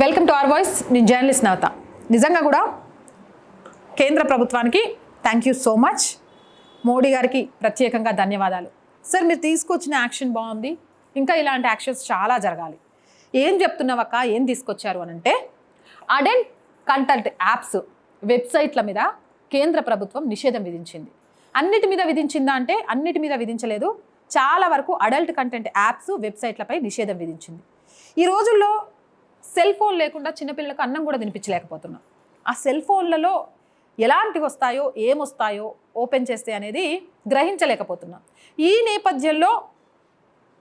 Welcome to our voice నేను journalist Navatha. నిజంగా కూడా కేంద్ర ప్రభుత్వానికి thank you so much Modi గారికి ప్రత్యేకంగా ధన్యవాదాలు. సార్ మీరు తీసుకొచ్చిన యాక్షన్ బాగుంది. ఇంకా ఇలాంటి యాక్షన్స్ చాలా జరగాలి. ఏం చెప్తున్నావక్క ఏం తీసుకొచ్చారు అని అంటే అడల్ట్ కంటెంట్ యాప్స్ వెబ్సైట్ల మీద కేంద్ర ప్రభుత్వం నిషేధం విధించింది. అన్నిటి మీద విధించిందా అంటే అన్నిటి మీద విధించలేదు. చాలా వరకు అడల్ట్ కంటెంట్ యాప్స్ వెబ్సైట్లపై నిషేధం విధించింది. ఈ రోజుల్లో సెల్ ఫోన్ లేకుండా చిన్నపిల్లలకు అన్నం కూడా తినిపించలేకపోతున్నాం. ఆ సెల్ ఫోన్లలో ఎలాంటివి వస్తాయో ఏమొస్తాయో ఓపెన్ చేస్తే అనేది గ్రహించలేకపోతున్నాం. ఈ నేపథ్యంలో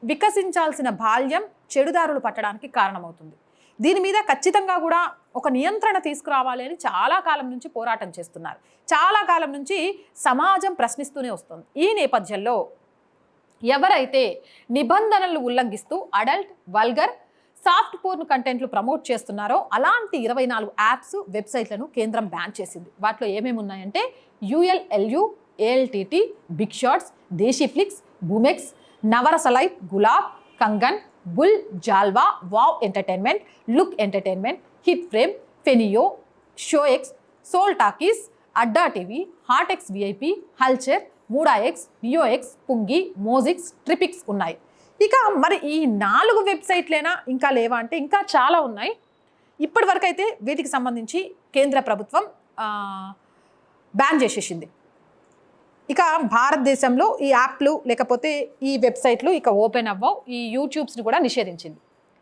వికసించాల్సిన బాల్యం చెడుదారులు పట్టడానికి కారణమవుతుంది. దీని మీద ఖచ్చితంగా కూడా ఒక నియంత్రణ తీసుకురావాలి అని చాలా కాలం నుంచి పోరాటం చేస్తున్నారు. చాలా కాలం నుంచి సమాజం ప్రశ్నిస్తూనే వస్తుంది. ఈ నేపథ్యంలో ఎవరైతే నిబంధనలు ఉల్లంఘిస్తూ అడల్ట్ వల్గర్ సాఫ్ట్ పోర్న్ కంటెంట్లు ప్రమోట్ చేస్తున్నారో అలాంటి ఇరవై నాలుగు యాప్స్ వెబ్సైట్లను కేంద్రం బ్యాన్ చేసింది. వాటిలో ఏమేమి ఉన్నాయంటే ULLU ALTT Big Shots Desiflix Boomex Navarasa Lite Gulab Kangan Bull Jalva Wow Entertainment Look Entertainment Hit Frame Feneo ShowX Sol Talkies Adda TV Hot X VIP Hulchul Mood X Neo X Pungi మోజిక్స్ ట్రిపిక్స్ ఉన్నాయి. ఇక మరి ఈ నాలుగు వెబ్సైట్లేనా ఇంకా లేవా అంటే ఇంకా చాలా ఉన్నాయి. ఇప్పటి వరకు అయితే వీటికి సంబంధించి కేంద్ర ప్రభుత్వం బ్యాన్ చేసేసింది. ఇక భారతదేశంలో ఈ యాప్లు లేకపోతే ఈ వెబ్సైట్లు ఇక ఓపెన్ అవ్వవు ఈ యూట్యూబ్స్ని కూడా నిషేధించింది.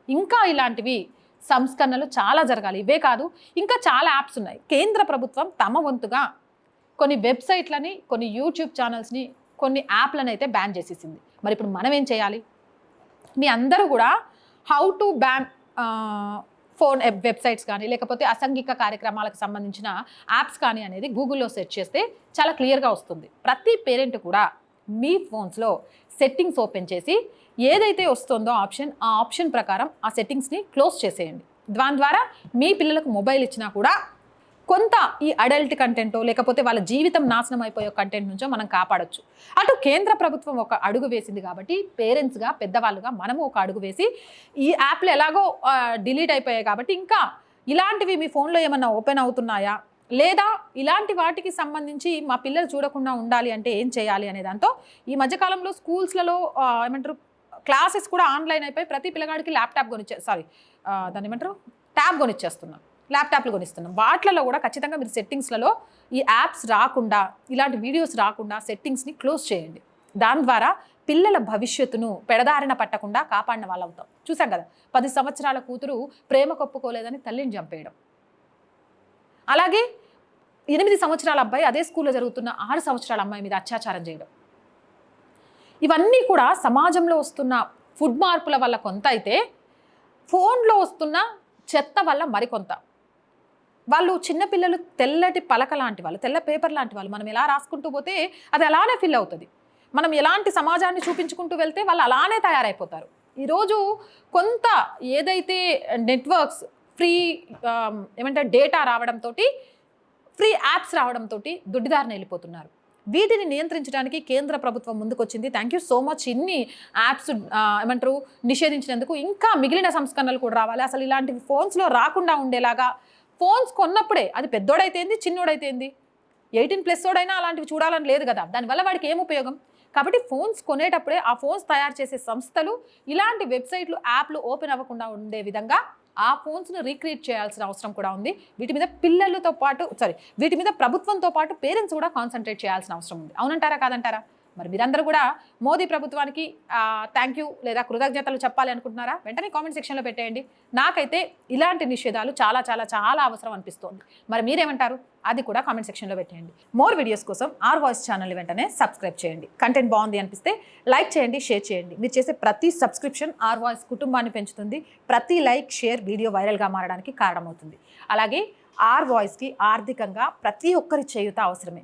ఇంకా ఇలాంటివి సంస్కరణలు చాలా జరగాలి. ఇవే కాదు ఇంకా చాలా యాప్స్ ఉన్నాయి. కేంద్ర ప్రభుత్వం తమ వంతుగా కొన్ని వెబ్సైట్లని కొన్ని యూట్యూబ్ ఛానల్స్ని కొన్ని యాప్లను అయితే బ్యాన్ చేసేసింది. మరి ఇప్పుడు మనం ఏం చేయాలి? మీ అందరూ కూడా how to ban phone websites కానీ లేకపోతే అసంఘిక కార్యక్రమాలకు సంబంధించిన యాప్స్ కానీ అనేది గూగుల్లో సెర్చ్ చేస్తే చాలా క్లియర్గా వస్తుంది. ప్రతి పేరెంట్ కూడా మీ ఫోన్స్లో సెట్టింగ్స్ ఓపెన్ చేసి ఏదైతే వస్తుందో ఆప్షన్ ఆ ఆప్షన్ ప్రకారం ఆ సెట్టింగ్స్ని క్లోజ్ చేసేయండి. దాని ద్వారా మీ పిల్లలకు మొబైల్ ఇచ్చినా కూడా కొంత ఈ అడల్ట్ కంటెంటో లేకపోతే వాళ్ళ జీవితం నాశనం అయిపోయే కంటెంట్ నుంచో మనం కాపాడొచ్చు. అటు కేంద్ర ప్రభుత్వం ఒక అడుగు వేసింది కాబట్టి పేరెంట్స్గా పెద్దవాళ్ళుగా మనము ఒక అడుగు వేసి ఈ యాప్లు ఎలాగో డిలీట్ అయిపోయాయి కాబట్టి ఇంకా ఇలాంటివి మీ ఫోన్లో ఏమన్నా ఓపెన్ అవుతున్నాయా? లేదా ఇలాంటి వాటికి సంబంధించి మా పిల్లలు చూడకుండా ఉండాలి అంటే ఏం చేయాలి అనే దాంతో ఈ మధ్యకాలంలో స్కూల్స్లలో ఏమంటారు క్లాసెస్ కూడా ఆన్లైన్ అయిపోయి ప్రతి పిల్లగాడికి ల్యాప్టాప్ కొనిచ్చే సారీ దాన్ని ఏమంటారు ట్యాబ్ కొనిచ్చేస్తున్నాం ల్యాప్టాప్లు కొనిస్తున్నాం. వాటిలలో కూడా ఖచ్చితంగా మీరు సెట్టింగ్స్లలో ఈ యాప్స్ రాకుండా ఇలాంటి వీడియోస్ రాకుండా సెట్టింగ్స్ని క్లోజ్ చేయండి. దాని ద్వారా పిల్లల భవిష్యత్తును పెడదారిన పట్టకుండా కాపాడిన వాళ్ళు అవుతాం చూసాం కదా పది సంవత్సరాల కూతురు ప్రేమ కొప్పుకోలేదని తల్లిని చంపేయడం. అలాగే ఎనిమిది సంవత్సరాల అబ్బాయి అదే స్కూల్లో జరుగుతున్న ఆరు సంవత్సరాల అమ్మాయి మీద అత్యాచారం చేయడం. ఇవన్నీ కూడా సమాజంలో వస్తున్న ఫుడ్ మార్పుల వల్ల కొంత అయితే ఫోన్లో వస్తున్న చెత్త వల్ల మరికొంత. వాళ్ళు చిన్నపిల్లలు తెల్లటి పలక లాంటి వాళ్ళు తెల్ల పేపర్ లాంటి వాళ్ళు మనం ఎలా రాసుకుంటూ పోతే అది అలానే ఫిల్ అవుతుంది. మనం ఎలాంటి సమాజాన్ని చూపించుకుంటూ వెళ్తే వాళ్ళు అలానే తయారైపోతారు. ఈరోజు కొంత ఏదైతే నెట్వర్క్స్ ఫ్రీ ఏమంటే డేటా రావడంతో ఫ్రీ యాప్స్ రావడంతో దుడ్డిదారిని వెళ్ళిపోతున్నారు. వీటిని నియంత్రించడానికి కేంద్ర ప్రభుత్వం ముందుకొచ్చింది. Thank you so much. ఇన్ని యాప్స్ ఏమంటారు నిషేధించినందుకు. ఇంకా మిగిలిన సంస్కరణలు కూడా రావాలి. అసలు ఇలాంటివి ఫోన్స్లో రాకుండా ఉండేలాగా ఫోన్స్ కొన్నప్పుడే అది పెద్దోడైతేంది చిన్నోడైతేంది? ఎయిటీన్ ప్లస్ వాడైనా అలాంటివి చూడాలని లేదు కదా. దానివల్ల వాడికి ఏం ఉపయోగం? కాబట్టి ఫోన్స్ కొనేటప్పుడే ఆ ఫోన్స్ తయారు చేసే సంస్థలు ఇలాంటి వెబ్సైట్లు యాప్లు ఓపెన్ అవ్వకుండా ఉండే విధంగా ఆ ఫోన్స్ను రీక్రియేట్ చేయాల్సిన అవసరం కూడా ఉంది. వీటి మీద పిల్లలతో పాటు సారీ వీటి మీద ప్రభుత్వంతో పాటు పేరెంట్స్ కూడా కాన్సన్ట్రేట్ చేయాల్సిన అవసరం ఉంది. అవునంటారా కాదంటారా? మరి మీరందరూ కూడా మోదీ ప్రభుత్వానికి థ్యాంక్ యూ లేదా కృతజ్ఞతలు చెప్పాలి అనుకుంటున్నారా? వెంటనే కామెంట్ సెక్షన్లో పెట్టేయండి. నాకైతే ఇలాంటి నిషేధాలు చాలా చాలా చాలా అవసరం అనిపిస్తోంది. మరి మీరేమంటారు? అది కూడా కామెంట్ సెక్షన్లో పెట్టేయండి. మోర్ వీడియోస్ కోసం ఆర్ వాయిస్ ఛానల్ వెంటనే సబ్స్క్రైబ్ చేయండి. కంటెంట్ బాగుంది అనిపిస్తే లైక్ చేయండి షేర్ చేయండి. మీరు చేసే ప్రతి సబ్స్క్రిప్షన్ ఆర్ వాయిస్ కుటుంబాన్ని పెంచుతుంది. ప్రతి లైక్ షేర్ వీడియో వైరల్గా మారడానికి కారణమవుతుంది. అలాగే ఆర్ వాయిస్కి ఆర్థికంగా ప్రతి ఒక్కరి చేయుత అవసరమే.